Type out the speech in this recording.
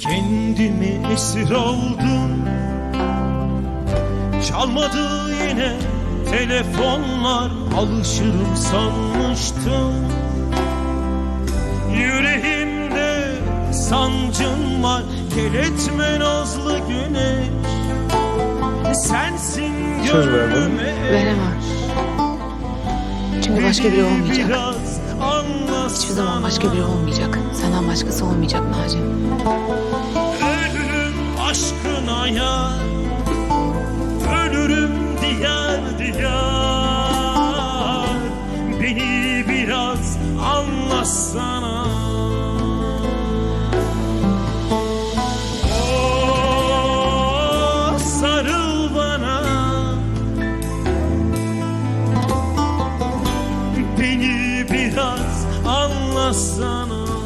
Kendimi esir aldım. Çalmadı yine telefonlar Alışırım sanmıştım. Yüreğimde sancın var Gel etme nazlı güneş. Sensin Söz gönlüme Veremem. Çünkü başka biri olmayacak. Biraz Hiçbir zaman başka biri olmayacak. Senden başkası olmayacak Naci. Ölürüm aşkına yar Ölürüm diyar diyar Beni biraz anlasana biraz anlasana